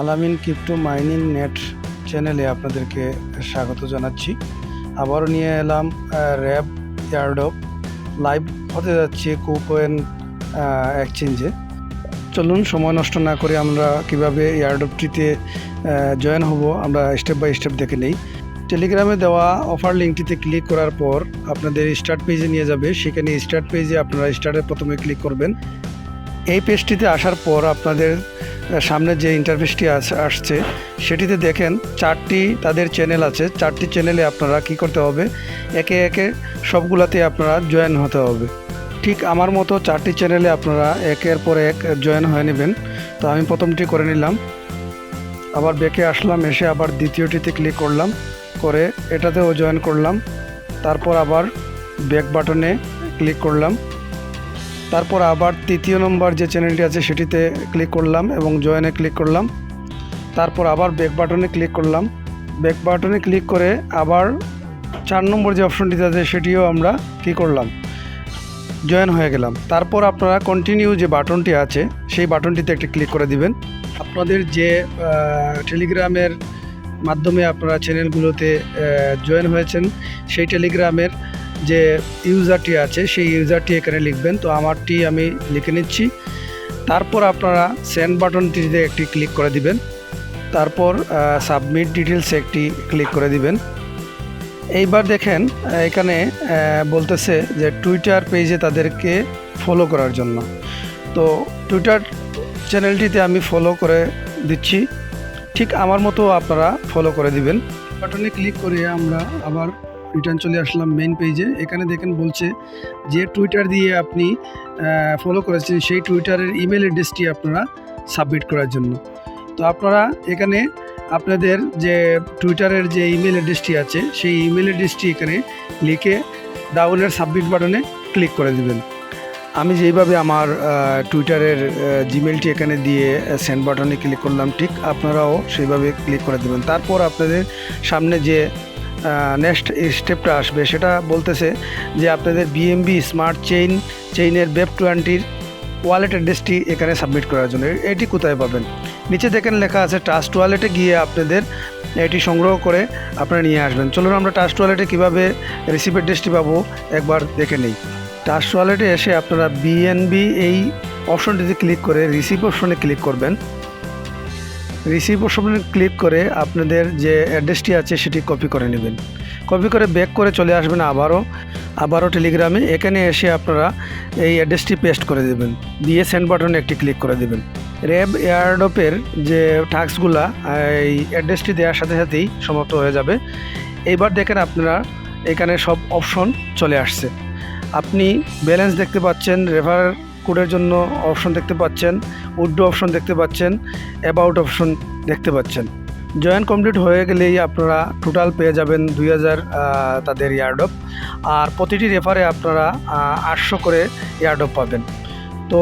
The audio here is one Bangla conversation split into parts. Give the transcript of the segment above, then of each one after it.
আলামিন ক্রিপ্টো মাইনিং নেট চ্যানেলে আপনাদেরকে স্বাগত জানাচ্ছি। আবারও নিয়ে এলাম র্যাব ইয়ার্ডপ লাইভ হতে যাচ্ছে কোকোয়েন এক্সচেঞ্জে। চলুন, সময় নষ্ট না করে আমরা কীভাবে ইয়ারডপটিতে জয়েন হব, আমরা স্টেপ বাই স্টেপ দেখে নেই। টেলিগ্রামে দেওয়া অফার লিঙ্কটিতে ক্লিক করার পর আপনাদের স্টার্ট পেজে নিয়ে যাবে। সেখানে স্টার্ট পেজে আপনারা স্টার্টে প্রথমে ক্লিক করবেন। এই পেজটিতে আসার পর আপনাদের সামনে যে ইন্টারফেসটি আস- আসছে, সেটিতে দেখেন চারটি তাদের চ্যানেল আছে। চারটি চ্যানেলে আপনারা কি করতে হবে? একে একে সবগুলাতে আপনারা জয়েন হতে হবে। ঠিক আমার মতো চারটি চ্যানেলে আপনারা একের পর এক জয়েন হয়ে নেবেন। তো আমি প্রথমটি করে নিলাম। আবার বেঁকে আসলাম, এসে আবার দ্বিতীয়টিতে ক্লিক করলাম, করে এটাতেও জয়েন করলাম। তারপর আবার ব্যাক বাটনে ক্লিক করলাম। তারপর আবার তৃতীয় নম্বর যে চ্যানেলটি আছে সেটিতে ক্লিক করলাম এবং জয়েনে ক্লিক করলাম। তারপর আবার ব্যাক বাটনে ক্লিক করলাম। ব্যাক বাটনে ক্লিক করে আবার চার নম্বর যে অপশনটি আছে সেটিও আমরা কী করলাম? জয়েন হয়ে গেলাম। তারপর আপনারা কন্টিনিউ যে বাটনটি আছে, সেই বাটনটিতে একটি ক্লিক করে দিবেন। আপনাদের যে টেলিগ্রামের মাধ্যমে আপনারা চ্যানেলগুলোতে জয়েন হয়েছেন, সেই টেলিগ্রামের যে ইউজারটি আছে, সেই ইউজারটি এখানে লিখবেন। তো আমারটি আমি লিখে নিচ্ছি। তারপর আপনারা সেন্ড বাটনটিতে একটি ক্লিক করে দিবেন। তারপর সাবমিট ডিটেলস একটি ক্লিক করে দিবেন। এইবার দেখেন এখানে বলতেছে যে টুইটার পেজে তাদেরকে ফলো করার জন্য। তো টুইটার চ্যানেলটিতে আমি ফলো করে দিচ্ছি। ঠিক আমার মতো আপনারা ফলো করে দিবেন। বাটনে ক্লিক করে আমরা আবার রিটার্ন চলে আসলাম মেন পেজে এখানে দেখেন বলছে যে টুইটার দিয়ে আপনি ফলো করেছেন সেই টুইটারের ইমেল অ্যাড্রেসটি আপনারা সাবমিট করার জন্য। তো আপনারা এখানে আপনাদের যে টুইটারের যে ইমেল অ্যাড্রেসটি আছে, সেই ইমেল অ্যাড্রেসটি এখানে লিখে ডাউনের সাবমিট বাটনে ক্লিক করে দেবেন। আমি যেইভাবে আমার টুইটারের জিমেলটি এখানে দিয়ে সেন্ড বাটনে ক্লিক করলাম, ঠিক আপনারাও সেইভাবে ক্লিক করে দেবেন। তারপর আপনাদের সামনে যে নেক্সট স্টেপটা আসবে। সেটা বলতেছে যে আপনাদের বিএমবি স্মার্ট চেইন চেইনের বেব টোয়েন্টির ওয়ালেট অ্যাড্রেসটি এখানে সাবমিট করার জন্য। এটি কোথায় পাবেন? নিচে দেখেন লেখা আছে ট্রাস্ট ওয়ালেটে গিয়ে আপনাদের এটি সংগ্রহ করে আপনারা নিয়ে আসবেন। চলুন আমরা ট্রাস্ট ওয়ালেটে কীভাবে রিসিভ অ্যাড্রেসটি পাবো, একবার দেখে নেই। ট্রাস্ট ওয়ালেটে এসে আপনারা বিএনবি এই অপশনটিতে ক্লিক করে রিসিভ অপশনে ক্লিক করবেন। রিসিভ অপশনে ক্লিক করে আপনাদের যে অ্যাড্রেসটি আছে সেটি কপি করে নেবেন। কপি করে ব্যাক করে চলে আসবেন আবারও আবারও টেলিগ্রামে এখানে এসে আপনারা এই অ্যাড্রেসটি পেস্ট করে দেবেন। দিয়ে সেন্ড বাটনে একটি ক্লিক করে দেবেন। র্যাব এয়ারডপের যে টাস্কগুলা এই অ্যাড্রেসটি দেওয়ার সাথে সাথেই সমাপ্ত হয়ে যাবে। এইবার দেখেন আপনারা এখানে সব অপশন চলে আসছে। আপনি ব্যালেন্স দেখতে পাচ্ছেন রেফার কোডের জন্য অপশন দেখতে পাচ্ছেন। উড্ডো অপশন দেখতে পাচ্ছেন, অ্যাবাউট অপশন দেখতে পাচ্ছেন। জয়েন কমপ্লিট হয়ে গেলেই আপনারা টোটাল পেয়ে যাবেন দুই হাজার তাদের ইয়ারডপ আর প্রতিটি রেফারে আপনারা আটশো করে ইয়ারডপ পাবেন। তো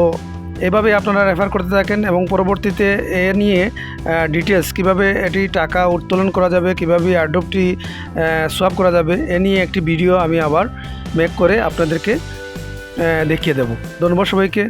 এভাবে আপনারা রেফার করতে থাকেন এবং পরবর্তীতে এ নিয়ে ডিটেলস কীভাবে এটি টাকা উত্তোলন করা যাবে, কীভাবে ইয়ারডপটি সোয়াপ করা যাবে, এ নিয়ে একটি ভিডিও আমি আবার মেক করে আপনাদেরকে দেখিয়ে দেব। ধন্যবাদ সবাইকে।